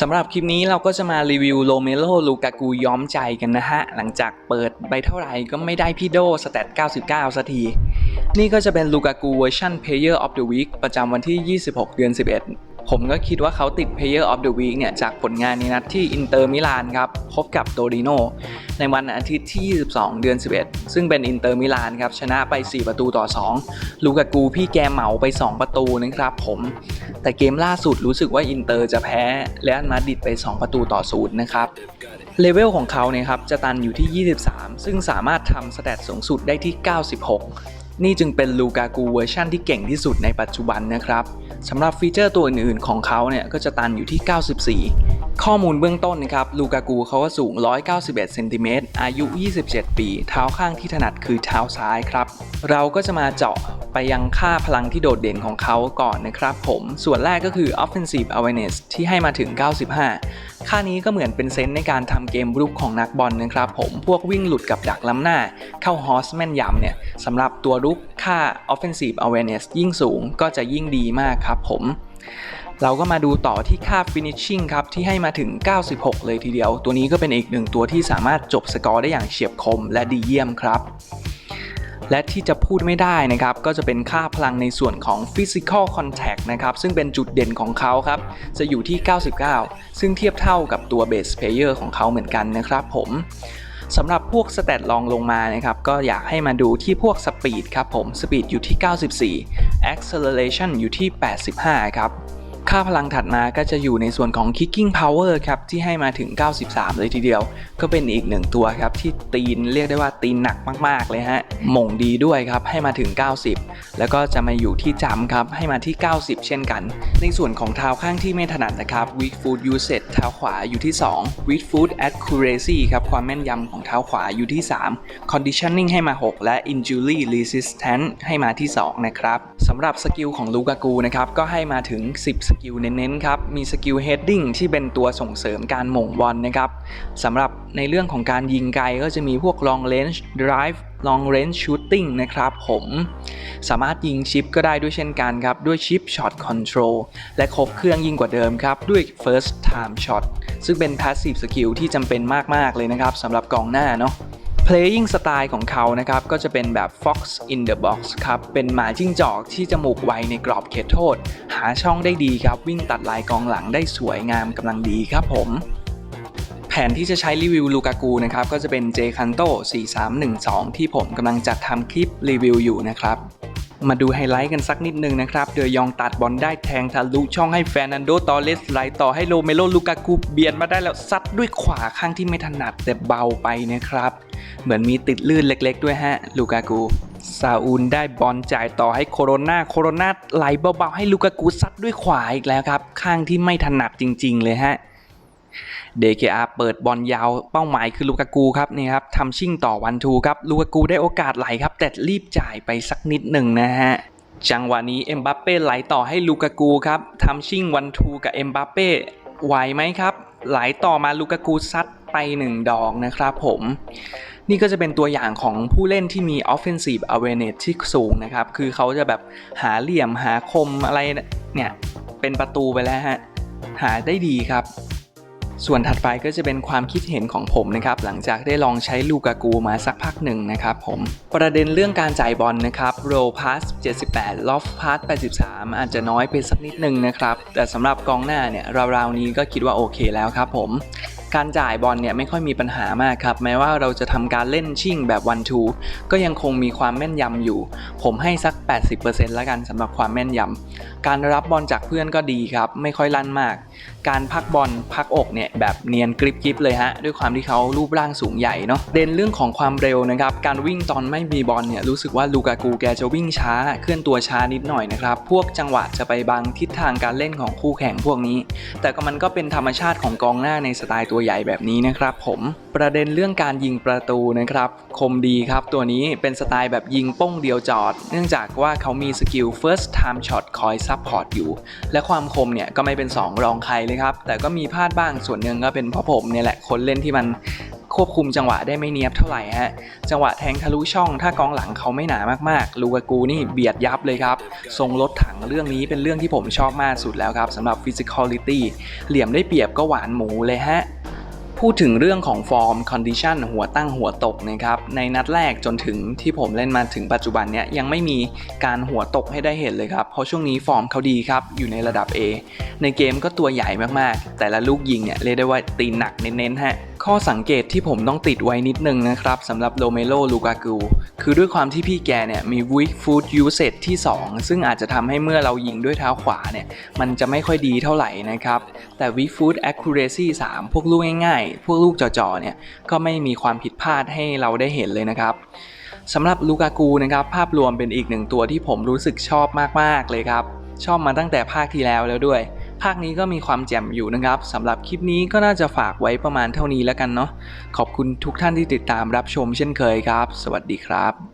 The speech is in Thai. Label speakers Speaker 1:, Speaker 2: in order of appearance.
Speaker 1: สำหรับคลิปนี้เราก็จะมารีวิวโลเมโลลูกากูย้อมใจกันนะฮะ หลังจากเปิดไปเท่าไหร่ก็ไม่ได้พี่โดสแตท 99สักที นี่ก็จะเป็นลูกากูเวอร์ชัน Player of the Week ประจำวันที่ 26 เดือน 11 ผมก็คิดว่าเขาติด Player of the Week เนี่ยจากผลงานในนัดที่อินเตอร์มิลานครับพบกับโตริโนในวันอาทิตย์ที่ 22 เดือน 11 ซึ่งเป็นอินเตอร์มิลานครับชนะไป 4 ประตูต่อ 2 ลูกากูพี่แกเหมาไป 2 ประตูนะครับผม แต่เกมล่าสุดรู้สึกว่าอินเตอร์จะแพ้เรอัลมาดริดไป 2 ประตูต่อศูนย์นะครับเลเวลของเขาเนี่ยครับจะตันอยู่ที่ 23 ซึ่งสามารถทำสแตทสูงสุดได้ที่ 96 นี่จึงเป็นลูกากูเวอร์ชันที่เก่งที่สุดในปัจจุบันนะครับ สำหรับฟีเจอร์ตัวอื่นๆของเขาเนี่ยก็จะตันอยู่ที่ 94 ข้อมูลเบื้องต้นนะครับลูกากูเขาก็สูง 191 เซนติเมตร อายุ 27 ปี เท้าข้างที่ถนัดคือเท้าซ้ายครับ เราก็จะมาเจาะไปยังค่าพลังที่โดดเด่นของเขาก่อนนะครับผม ส่วนแรกก็คือ offensive awareness ที่ให้มาถึง 95 ค่านี้ก็เหมือนเป็นเซนส์ในการทำเกมรุกของนักบอลนะครับผม พวกวิ่งหลุดกับดักล้ำหน้า เข้าฮอสแม่นยำเนี่ยสำหรับตัวรุก ค่า offensive awareness ยิ่งสูงก็จะยิ่งดีมากครับผมเราก็มาดูต่อที่ค่า finishing ครับ ที่ให้มาถึง 96 เลยทีเดียว ตัวนี้ก็เป็นอีกหนึ่งตัวที่สามารถจบสกอร์ได้อย่างเฉียบคมและดีเยี่ยมครับ และที่จะพูดไม่ได้นะครับ ก็จะเป็นค่าพลังในส่วนของ physical contact นะครับ ซึ่งเป็นจุดเด่นของเขาครับ จะอยู่ที่ 99 ซึ่งเทียบเท่ากับตัว base player ของเขาเหมือนกันนะครับผม สำหรับพวกสเตตลองลงมานะครับก็อยากให้มาดูที่พวกสปีดครับผมสปีดอยู่ที่ 94 acceleration อยู่ที่ 85 ครับ ค่าพลังถัดมาก็จะอยู่ในส่วนของ kicking power ครับที่ให้มาถึง 93 เลยทีเดียว ก็เป็นอีกหนึ่งตัวครับที่ตีนเรียกได้ว่าตีนหนักมาก ๆ เลยฮะหม่งดีด้วยครับให้มาถึง 90 แล้วก็จะมาอยู่ที่จำครับให้มาที่ 90 เช่นกัน ในส่วนของเท้าข้างที่ไม่ถนัดนะครับ weak foot usage เท้าขวาอยู่ที่ 2 weak foot accuracy ครับความแม่นยำของเท้าขวาอยู่ที่ 3 conditioning ให้มา 6 และ injury resistance ให้มาที่ 2 นะครับสำหรับสกิลของลูกากูนะครับก็ให้มาถึง10กิลเน้นๆครับ มีสกิล heading ที่เป็นตัวส่งเสริมการหม่งบอลนะครับสำหรับในเรื่องของการยิงไกลก็จะมีพวก long range drive long range shooting นะครับผม สามารถยิงชิปก็ได้ด้วยเช่นกันครับ ด้วยชิป shot control และครบเครื่องยิ่งกว่าเดิมครับ ด้วย first time shot ซึ่งเป็น passive skill ที่จำเป็นมากๆเลยนะครับสำหรับกองหน้าเนาะ playing style ของเขานะครับ ก็จะเป็นแบบ fox in the box ครับ เป็นหมาจิ้งจอกที่จมูกไวในกรอบเขตโทษ หาช่องได้ดีครับ วิ่งตัดลายกองหลังได้สวยงามกำลังดีครับผมแผนที่จะใช้รีวิวลูกากูนะครับ ก็จะเป็น J Canto 4312 ที่ผมกำลังจัดทำคลิปรีวิวอยู่นะครับ มาดูไฮไลท์กันสักนิดนึงนะครับ เดยยองตัดบอลได้แทงทะลุช่องให้แฟนันโดตอเลสไหลต่อให้โรเมโลลูกากูเบียดมาได้แล้วซัดด้วยขวาข้างที่ไม่ถนัดแต่เบาไปนะครับ เหมือนมีติดลื่นเล็กๆด้วยฮะลูกากูซาอูลได้บอลจ่ายต่อให้โคโรนาโคโรนาไหลเบาๆให้ลูกากูซัดด้วยขวาอีกแล้วครับ ข้างที่ไม่ถนัดจริง ๆ เลยฮะ DKR เปิดบอลยาวเป้าหมายคือลูกากูครับนี่ครับทำชิ่งต่อวันทูครับลูกากูได้โอกาสไหลครับ แต่รีบจ่ายไปสักนิดหนึ่งนะฮะจังหวะนี้เอ็มบัปเป้ไหลต่อให้ลูกากูครับทำชิ่งวันทูกับเอ็มบัปเป้ไหวไหมครับ ไหลต่อมาลูกากูซัดไปหนึ่งดอกนะครับผม นี่ก็จะเป็นตัวอย่างของผู้เล่นที่มี offensive awareness ที่สูงนะครับ คือเขาจะแบบหาเหลี่ยมหาคมอะไรเนี่ย เป็นประตูไปแล้วฮะ หาได้ดีครับ ส่วนถัดไปก็จะเป็นความคิดเห็นของผมนะครับหลังจากได้ลองใช้ลูกากูมาสักพักหนึ่งนะครับผมประเด็นเรื่องการจ่ายบอลนะครับโรพาส78 ลอฟพาส83 อาจจะน้อยไปสักนิดหนึ่งนะครับแต่สำหรับกองหน้าเนี่ยราวๆนี้ก็คิดว่าโอเคแล้วครับผม การจ่ายบอลเนี่ยไม่ค่อยมีปัญหามากครับ แม้ว่าเราจะทำการเล่นชิ่งแบบวันทูก็ยังคงมีความแม่นยำอยู่ ผมให้สัก 80%แล้วกันสำหรับความแม่นยำการรับบอลจากเพื่อนก็ดีครับ ไม่ค่อยลั่นมาก การพักบอลพักอกเนี่ยแบบเนียนกริบกริบเลยฮะ ด้วยความที่เขารูปร่างสูงใหญ่เนาะเด่นเรื่องของความเร็วนะครับการวิ่งตอนไม่มีบอลเนี่ยรู้สึกว่าลูกากูแกจะวิ่งช้า เคลื่อนตัวช้านิดหน่อยนะครับพวกจังหวะจะไปบังทิศทางการเล่นของคู่แข่งพวกนี้ แต่ก็มันก็เป็นธรรมชาติของกองหน้าในสไตล์ตัวใหญ่แบบนี้นะครับผมประเด็นเรื่องการยิงประตูนะครับ คมดีครับตัวนี้เป็นสไตล์แบบยิงป้งเดียวจอด เนื่องจากว่าเขามีสกิล first time shot คอยซับพอร์ตอยู่ และความคมเนี่ยก็ไม่เป็น 2 รองใครเลยครับ แต่ก็มีพลาดบ้างส่วนหนึ่งก็เป็นเพราะผมเนี่ยแหละคนเล่นที่มันควบคุมจังหวะได้ไม่เนียบเท่าไหร่ฮะ จังหวะแทงทะลุช่องถ้ากองหลังเขาไม่หนามากๆ ลูกากูนี่เบียดยับเลยครับ ทรงรถถังเรื่องนี้เป็นเรื่องที่ผมชอบมากสุดแล้วครับสำหรับ physicality เหลี่ยมได้เปรียบก็หวานหมูเลยฮะ พูดถึงเรื่องของฟอร์มคอนดิชันหัวตั้งหัวตกนะครับในนัดแรกจนถึงที่ผมเล่นมาถึงปัจจุบันเนี้ยยังไม่มีการหัวตกให้ได้เห็นเลยครับ เพราะช่วงนี้ฟอร์มเขาดีครับ อยู่ในระดับ A ในเกมก็ตัวใหญ่มากๆ แต่ละลูกยิงเนี่ยเรียกได้ว่าตีหนักเน้นๆฮะข้อสังเกตที่ผมต้องติดไว้นิดนึงนะครับสำหรับโดเมโลลูกากู คือด้วยความที่พี่แกเนี่ยมี weak foot usage ที่ 2 ซึ่งอาจจะทำให้เมื่อเรายิงด้วยเท้าขวาเนี่ย มันจะไม่ค่อยดีเท่าไหร่นะครับ แต่ weak foot accuracy 3 พวกลูกง่ายๆ พวกลูกจ่อๆเนี่ย ก็ไม่มีความผิดพลาดให้เราได้เห็นเลยนะครับสำหรับลูกากูนะครับ ภาพรวมเป็นอีกหนึ่งตัวที่ผมรู้สึกชอบมากๆเลยครับ ชอบมาตั้งแต่ภาคที่แล้วแล้วด้วย ภาคนี้ก็มีความแจ่มอยู่นะครับสำหรับคลิปนี้ก็น่าจะฝากไว้ประมาณเท่านี้แล้วกันเนาะขอบคุณทุกท่านที่ติดตามรับชมเช่นเคยครับ สวัสดีครับ